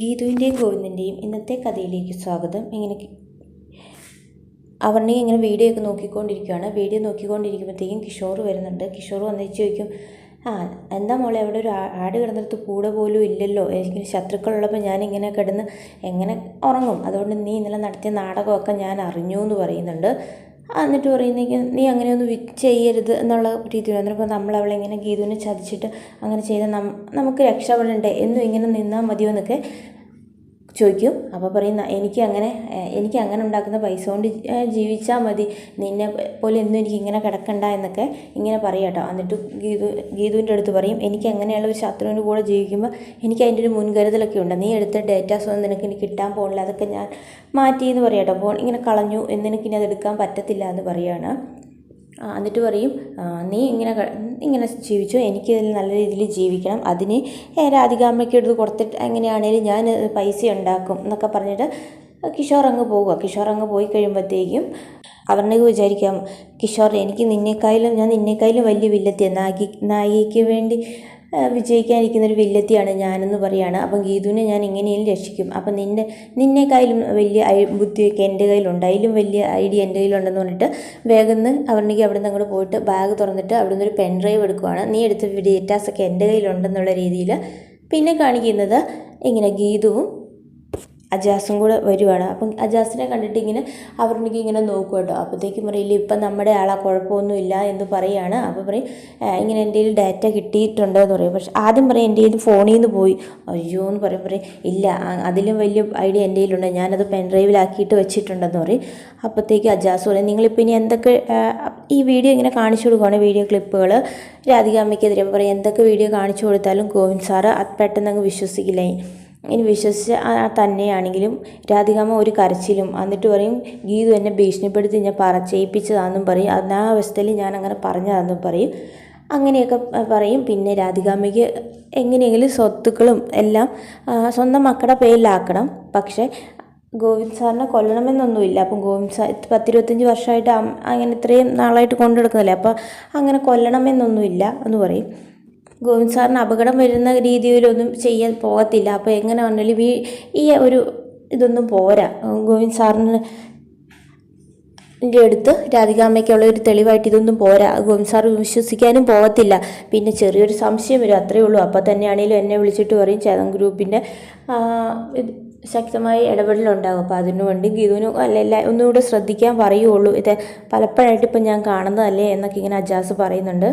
ഗീതുവിന്റെയും ഗോവിന്ദന്റെയും ഇന്നത്തെ കഥയിലേക്ക് സ്വാഗതം. ഇങ്ങനെ അവർണി ഇങ്ങനെ വീഡിയോ ഒക്കെ നോക്കിക്കൊണ്ടിരിക്കുകയാണ് വീഡിയോ നോക്കിക്കൊണ്ടിരിക്കുമ്പോഴത്തേക്കും കിഷോർ വരുന്നുണ്ട്. കിഷോർ വന്നിട്ട് ചോദിക്കും ആ എന്താ മോളെ അവിടെ ഒരു ആട് കിടന്നിടത്ത് കൂടെ പോലും ഇല്ലല്ലോ? എനിക്ക് ശത്രുക്കളുള്ളപ്പോൾ ഞാനിങ്ങനെ കിടന്ന് എങ്ങനെ ഉറങ്ങും? അതുകൊണ്ട് നീ ഇന്നലെ നടത്തിയ നാടകമൊക്കെ ഞാൻ അറിഞ്ഞു എന്ന് പറയുന്നുണ്ട്. എന്നിട്ട് പറയുന്നേക്ക് നീ അങ്ങനെയൊന്നും ചെയ്യരുത് എന്നുള്ള രീതി വന്നപ്പോൾ നമ്മൾ അവളെ ഇങ്ങനെ ഗീതുവിനെ ചതിച്ചിട്ട് അങ്ങനെ ചെയ്താൽ നമുക്ക് രക്ഷപ്പെടണ്ടേ എന്നും ഇങ്ങനെ നിന്നാൽ മതിയോ എന്നൊക്കെ ചോദിക്കും. അപ്പോൾ പറയും എനിക്ക് അങ്ങനെ എനിക്ക് അങ്ങനെ ഉണ്ടാക്കുന്ന പൈസ കൊണ്ട് ജീവിച്ചാൽ മതി. നിന്നെ പോലെ എന്നും എനിക്ക് ഇങ്ങനെ കിടക്കണ്ട എന്നൊക്കെ ഇങ്ങനെ പറയും കേട്ടോ. എന്നിട്ട് ഗീതു ഗീതുവിന്റെ അടുത്ത് പറയും എനിക്ക് അങ്ങനെയുള്ള ഒരു ശത്രുവിന്റെ കൂടെ ജീവിക്കുമ്പോൾ എനിക്ക് അതിന്റെ ഒരു മുൻകരുതലൊക്കെ ഉണ്ട്. നീ എടുത്ത ഡേറ്റാസ് ഒന്നും നിനക്ക് ഇനി കിട്ടാൻ പോകുന്നില്ല അതൊക്കെ ഞാൻ മാറ്റി എന്ന് പറയാം കേട്ടോ. ഫോൺ ഇങ്ങനെ കളഞ്ഞു എന്നെനിക്കിനി അത് എടുക്കാൻ പറ്റത്തില്ല എന്ന് പറയുകയാണ് എന്നിട്ട് പറയും നീ ഇങ്ങനെ ഇങ്ങനെ ജീവിച്ചു എനിക്ക് നല്ല രീതിയിൽ ജീവിക്കണം. അതിന് രാധികാമ്മയ്ക്ക് എടുത്ത് കൊടുത്തിട്ട് എങ്ങനെയാണേലും ഞാൻ പൈസ ഉണ്ടാക്കും എന്നൊക്കെ പറഞ്ഞിട്ട് കിഷോർ അങ്ങ് പോവുക. കിഷോർ അങ്ങ് പോയി കഴിയുമ്പോഴത്തേക്കും അവരുടെ വിചാരിക്കാം കിഷോർ എനിക്ക് നിന്നേക്കായാലും ഞാൻ നിന്നേക്കായാലും വലിയ വില്ലത്തിയ. നായിക നായികയ്ക്ക് വേണ്ടി വിജയിക്കാനിരിക്കുന്ന ഒരു വില്ലത്തിയാണ് ഞാനെന്ന് പറയാണ്. അപ്പം ഗീതുവിനെ ഞാൻ ഇങ്ങനെയും രക്ഷിക്കും. അപ്പം നിന്റെ നിന്നേക്കായാലും വലിയ ബുദ്ധിയൊക്കെ എന്റെ കയ്യിലുണ്ട്. അതിലും വലിയ ഐഡിയ എന്റെ കയ്യിലുണ്ടെന്ന് പറഞ്ഞിട്ട് വേഗം അവിടേക്ക് അവിടെ നിന്ന് അങ്ങോട്ട് പോയിട്ട് ബാഗ് തുറന്നിട്ട് അവിടെ നിന്ന് ഒരു പെൻ ഡ്രൈവ് എടുക്കുവാണ്. നീ എടുത്ത ഡേറ്റാസൊക്കെ എന്റെ കയ്യിലുണ്ടെന്നുള്ള രീതിയിൽ പിന്നെ കാണിക്കുന്നത് ഇങ്ങനെ ഗീതുവും അജാസും കൂടെ വരുവാണ്. അപ്പം അജാസിനെ കണ്ടിട്ട് ഇങ്ങനെ അവർക്ക് ഇങ്ങനെ നോക്കും കേട്ടോ. അപ്പോഴത്തേക്കും പറയില്ല ഇപ്പം നമ്മുടെ ആളാ കുഴപ്പമൊന്നുമില്ല എന്ന് പറയുകയാണ് അപ്പോൾ പറയും ഇങ്ങനെ എന്റെ കയ്യിൽ ഡാറ്റ കിട്ടിയിട്ടുണ്ടോ എന്ന് പറയും. പക്ഷെ ആദ്യം പറയും എന്റെ കയ്യിൽ ഫോണിൽ നിന്ന് പോയി. അയ്യോ എന്ന് പറയും. പറയും ഇല്ല അതിലും വലിയ ഐഡിയ എന്റെ കയ്യിലുണ്ട്. ഞാനത് പെൻഡ്രൈവിലാക്കിയിട്ട് വെച്ചിട്ടുണ്ടെന്ന് പറയും. അപ്പോഴത്തേക്ക് അജാസ് പറയും നിങ്ങളിപ്പോൾ ഇനി എന്തൊക്കെ ഈ വീഡിയോ ഇങ്ങനെ കാണിച്ചു കൊടുക്കുകയാണ് വീഡിയോ ക്ലിപ്പുകൾ. രാധികാമ്മയ്ക്കെതിരെ പറയും എന്തൊക്കെ വീഡിയോ കാണിച്ചു കൊടുത്താലും ഗോവിന്ദ് സാറ് അത് പെട്ടെന്ന് അങ്ങ് വിശ്വസിക്കില്ല. ഇനി വിശ്വസിച്ച് തന്നെയാണെങ്കിലും രാധികാമ്മ ഒരു കരച്ചിലും എന്നിട്ട് പറയും ഗീതു എന്നെ ഭീഷണിപ്പെടുത്തി ഞാൻ പറ ചെയ്യിപ്പിച്ചതാണെന്നും പറയും ആ അവസ്ഥയിൽ ഞാൻ അങ്ങനെ പറഞ്ഞതാണെന്നും പറയും. അങ്ങനെയൊക്കെ പറയും. പിന്നെ രാധികാമ്മയ്ക്ക് എങ്ങനെയെങ്കിലും സ്വത്തുക്കളും എല്ലാം സ്വന്തം മക്കളുടെ പേരിലാക്കണം. പക്ഷേ ഗോവിന്ദ് സാറിനെ കൊല്ലണമെന്നൊന്നുമില്ല. അപ്പം ഗോവിന്ദ് സാർ പത്തിരുപത്തഞ്ച് വർഷമായിട്ട് അങ്ങനെ ഇത്രയും നാളായിട്ട് കൊണ്ടു നടക്കുന്നില്ല അപ്പോൾ അങ്ങനെ കൊല്ലണമെന്നൊന്നുമില്ല എന്ന് പറയും. ഗോവിന്ദ് സാറിന് അപകടം വരുന്ന രീതിയിലൊന്നും ചെയ്യാൻ പോകത്തില്ല. അപ്പോൾ എങ്ങനെ വന്നാലും ഈ ഈ ഒരു ഇതൊന്നും പോരാ. ഗോവിന്ദ് സാറിന് ന്റെ അടുത്ത് രാധികാമ്മയ്ക്കുള്ള ഒരു തെളിവായിട്ട് ഇതൊന്നും പോരാ. ഗോവിന്ദ് സാർ വിശ്വസിക്കാനും പോകത്തില്ല. പിന്നെ ചെറിയൊരു സംശയം വരും അത്രയേ ഉള്ളൂ. അപ്പോൾ തന്നെയാണെങ്കിലും എന്നെ വിളിച്ചിട്ട് പറയും ചേതൻ ഗ്രൂപ്പിന്റെ ശക്തമായ ഇടപെടലുണ്ടാകും. അപ്പോൾ അതിനു വേണ്ടി ഗീതുവിന് അല്ല എല്ലാ ഒന്നുകൂടെ ശ്രദ്ധിക്കാൻ പറയുള്ളൂ. ഇത് പലപ്പോഴായിട്ട് ഇപ്പം ഞാൻ കാണുന്നതല്ലേ എന്നൊക്കെ ഇങ്ങനെ അജാസ് പറയുന്നുണ്ട്.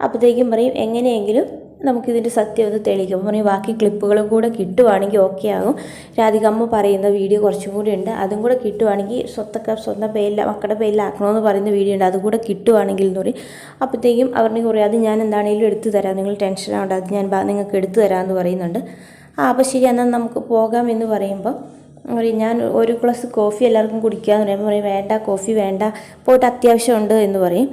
അപ്പോഴത്തേക്കും പറയും എങ്ങനെയെങ്കിലും നമുക്കിതിന്റെ സത്യം ഒന്ന് തെളിയിക്കും. അപ്പോൾ പറയും ബാക്കി ക്ലിപ്പുകളും കൂടെ കിട്ടുവാണെങ്കിൽ ഓക്കെ ആകും. രാധികമ്മ പറയുന്ന വീഡിയോ കുറച്ചും കൂടി ഉണ്ട്. അതും കൂടെ കിട്ടുവാണെങ്കിൽ സ്വത്തൊക്കെ സ്വന്തം പേരിൽ മക്കളുടെ പേരിലാക്കണമെന്ന് പറയുന്ന വീഡിയോ ഉണ്ട്. അതും കൂടെ കിട്ടുവാണെങ്കിൽ എന്ന് പറയും. അപ്പോഴത്തേക്കും അവരുടെ കുറേ അത് ഞാൻ എന്താണെങ്കിലും എടുത്തു തരാം. നിങ്ങൾ ടെൻഷൻ ആവേണ്ട. അത് ഞാൻ നിങ്ങൾക്ക് എടുത്തു തരാമെന്ന് പറയുന്നുണ്ട്. ആ അപ്പോൾ ശരി എന്നാൽ നമുക്ക് പോകാം എന്ന് പറയുമ്പോൾ പറയും ഞാൻ ഒരു ഗ്ലാസ് കോഫി എല്ലാവർക്കും കുടിക്കാമെന്ന് പറയുമ്പോൾ പറയും വേണ്ട കോഫി വേണ്ട. പോയിട്ട് അത്യാവശ്യമുണ്ട് എന്ന് പറയും.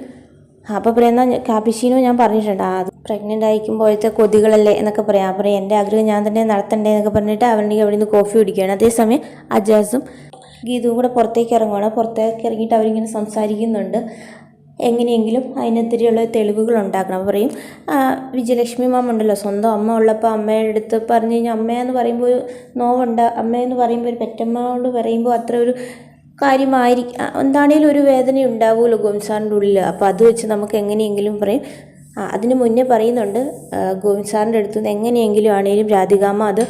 അപ്പോൾ പറയാം എന്നാൽ കാപ്പിച്ചീനോ ഞാൻ പറഞ്ഞിട്ടുണ്ട് അത് പ്രഗ്നന്റ് ആയിരിക്കുമ്പോഴത്തെ കൊതികളല്ലേ എന്നൊക്കെ പറയാം. പറയും എന്റെ ആഗ്രഹം ഞാൻ തന്നെ നടത്തണ്ടേ എന്നൊക്കെ പറഞ്ഞിട്ട് അവന്റെ അവിടെ നിന്ന് കോഫി കുടിക്കുകയാണ്. അതേസമയം അജാസും ഗീതവും കൂടെ പുറത്തേക്ക് ഇറങ്ങുകയാണ് പുറത്തേക്ക് ഇറങ്ങിയിട്ട് അവരിങ്ങനെ സംസാരിക്കുന്നുണ്ട്. എങ്ങനെയെങ്കിലും അതിനെതിരെയുള്ള തെളിവുകൾ ഉണ്ടാക്കണം. അപ്പോൾ പറയും വിജയലക്ഷ്മി മാം ഉണ്ടല്ലോ സ്വന്തം അമ്മ ഉള്ളപ്പോൾ അമ്മയുടെ അടുത്ത് പറഞ്ഞു കഴിഞ്ഞാൽ അമ്മയെന്ന് പറയുമ്പോൾ ഒരു നോവുണ്ട്. അമ്മയെന്ന് പറയുമ്പോൾ ഒരു പെറ്റമ്മയോട് പറയുമ്പോൾ അത്ര ഒരു കാര്യമായിരിക്കും എന്താണേലും ഒരു വേദന ഉണ്ടാവുമല്ലോ ഗോവിന്ദ് ഉള്ളിൽ അപ്പോൾ അത് വെച്ച് നമുക്ക് എങ്ങനെയെങ്കിലും പറയും. അതിന് മുന്നേ പറയുന്നുണ്ട് ഗോവിന്ദ് സാറിന്റെ അടുത്ത് നിന്ന് എങ്ങനെയെങ്കിലും ആണെങ്കിലും രാധികാമ്മ അത്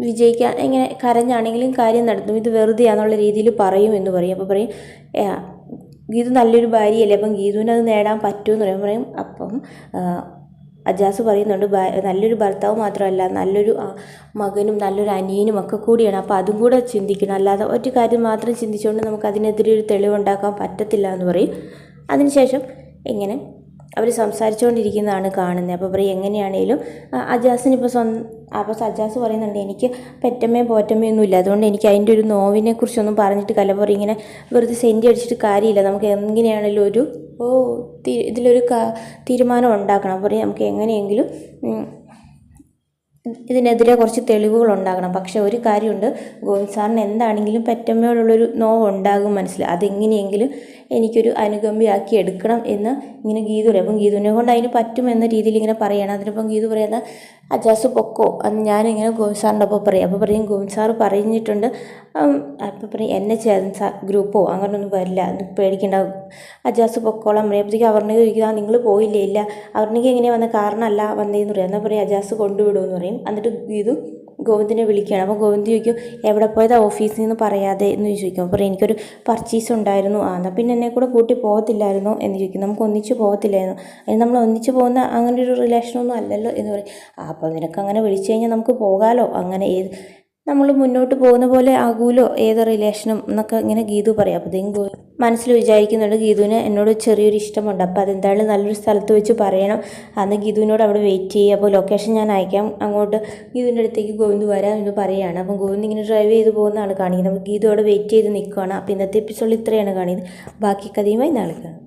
വിജയിക്കാൻ എങ്ങനെ കരഞ്ഞാണെങ്കിലും കാര്യം നടത്തും. ഇത് വെറുതെയാന്നുള്ള രീതിയിൽ പറയും എന്ന് പറയും. അപ്പോൾ പറയും "ഏ, ഗീതു നല്ലൊരു ഭാര്യയല്ലേ? അപ്പം ഗീതുവിന് അത് നേടാൻ പറ്റുമെന്ന് പറയും. പറയും അപ്പം അജാസ് പറയുന്നുണ്ട് നല്ലൊരു ഭർത്താവ് മാത്രമല്ല നല്ലൊരു മകനും നല്ലൊരു അനിയനും ഒക്കെ കൂടിയാണ്. അപ്പോൾ അതും കൂടെ ചിന്തിക്കണം. അല്ലാതെ ഒറ്റ കാര്യം മാത്രം ചിന്തിച്ചുകൊണ്ട് നമുക്ക് അതിനെതിരെ ഒരു തെളിവുണ്ടാക്കാൻ പറ്റത്തില്ല എന്ന് പറയും. അതിനുശേഷം ഇങ്ങനെ അവർ സംസാരിച്ചുകൊണ്ടിരിക്കുന്നതാണ് കാണുന്നത് അപ്പോൾ പറയും എങ്ങനെയാണേലും അജാസിന് ഇപ്പോൾ സ്വന്തം അപ്പോൾ സജാസ് പറയുന്നുണ്ട് എനിക്ക് പെറ്റമ്മയും പോറ്റമ്മയും ഒന്നുമില്ല. അതുകൊണ്ട് എനിക്ക് അതിന്റെ ഒരു നോവിനെ കുറിച്ചൊന്നും പറഞ്ഞിട്ട് കല പറയും ഇങ്ങനെ വെറുതെ സെന്റി അടിച്ചിട്ട് കാര്യമില്ല. നമുക്ക് എങ്ങനെയാണെങ്കിലും ഒരു ഓ ഇതിലൊരു തീരുമാനം ഉണ്ടാക്കണം. അപ്പോൾ നമുക്ക് എങ്ങനെയെങ്കിലും ഇതിനെതിരെ കുറച്ച് തെളിവുകൾ ഉണ്ടാകണം പക്ഷെ ഒരു കാര്യമുണ്ട്. ഗോവിന്ദ് സാറിന് എന്താണെങ്കിലും പെറ്റമ്മയോടുള്ളൊരു നോവ് ഉണ്ടാകും മനസ്സിൽ. അതെങ്ങനെയെങ്കിലും എനിക്കൊരു അനുകമ്പയാക്കി എടുക്കണം എന്ന് ഇങ്ങനെ ഗീതു പറയും അപ്പം ഗീതുവിനെ കൊണ്ട് അതിന് പറ്റുമെന്ന രീതിയിൽ ഇങ്ങനെ പറയണം. അതിനിപ്പം ഗീതു പറയുന്ന അജാസ് പൊക്കോ? അന്ന് ഞാനിങ്ങനെ ഗോവിന്ദ് സാറിന്റെ ഒപ്പം പറയും. അപ്പോൾ പറയും ഗോവിന്ദ് സാറ് പറഞ്ഞിട്ടുണ്ട്. അപ്പോൾ പറയും എന്നെ ചേർന്ന ഗ്രൂപ്പോ? അങ്ങനെയൊന്നും വരില്ല. പേടിക്കേണ്ട. അജാസ് പൊക്കോളാം. പറയുമ്പോഴത്തേക്കും അവർണിക ചോദിക്കുക നിങ്ങൾ പോയില്ലേ? ഇല്ല. അവർണിക എങ്ങനെയാണ് വന്ന കാരണമല്ല വന്നതെന്ന് പറയും. എന്നാൽ പറയും അജാസ് കൊണ്ടുവിടുമെന്ന് പറയും. എന്നിട്ട് ഗീതു ഗോവിന്ദിനെ വിളിക്കുകയാണ്. അപ്പോൾ ഗോവിന്ദ് ചോദിക്കും എവിടെ പോയത് ഓഫീസിൽ നിന്ന് പറയാതെ? എന്ന് ചോദിക്കും. അപ്പോൾ എനിക്കൊരു പർച്ചേസ് ഉണ്ടായിരുന്നു. ആ എന്നാൽ പിന്നെ എന്നെ കൂടെ കൂട്ടി പോകത്തില്ലായിരുന്നു എന്ന് ചോദിക്കും. നമുക്ക് ഒന്നിച്ച് പോകത്തില്ലായിരുന്നു? അതിന് നമ്മൾ ഒന്നിച്ച് പോകുന്ന അങ്ങനെ ഒരു റിലേഷനൊന്നും അല്ലല്ലോ എന്ന് പറയും. അപ്പോൾ നിനക്ക് അങ്ങനെ വിളിച്ചു കഴിഞ്ഞാൽ നമുക്ക് പോകാമല്ലോ അങ്ങനെ ഏത് നമ്മൾ മുന്നോട്ട് പോകുന്ന പോലെ ആകൂലോ? ഏത് റിലേഷനും എന്നൊക്കെ ഇങ്ങനെ ഗീതു പറയും. അപ്പോഴത്തേക്കും ഗോ മനസ്സിൽ വിചാരിക്കുന്നുണ്ട് ഗീതുവിന് എന്നോട് ചെറിയൊരു ഇഷ്ടമുണ്ട്. അപ്പോൾ അതെന്തായാലും നല്ലൊരു സ്ഥലത്ത് വെച്ച് പറയണം. അന്ന് ഗീതുവിനോട് അവിടെ വെയിറ്റ് ചെയ്യുക അപ്പോൾ ലൊക്കേഷൻ ഞാൻ അയക്കാം. അങ്ങോട്ട് ഗീതുവിന്റെ അടുത്തേക്ക് ഗോവിന്ദ് വരാം എന്ന് പറയുകയാണ് അപ്പം ഗോവിന്ദ് ഇങ്ങനെ ഡ്രൈവ് ചെയ്ത് പോകുന്നതാണ് കാണിക്കുന്നത്. അപ്പോൾ ഗീതു അവിടെ വെയിറ്റ് ചെയ്ത് നിൽക്കുകയാണ് അപ്പോൾ ഇന്നത്തെ എപ്പിസോഡിൽ ഇത്രയാണ് കാണിക്കുന്നത്. ബാക്കി കഥയുമായി നാളെ കാണാം.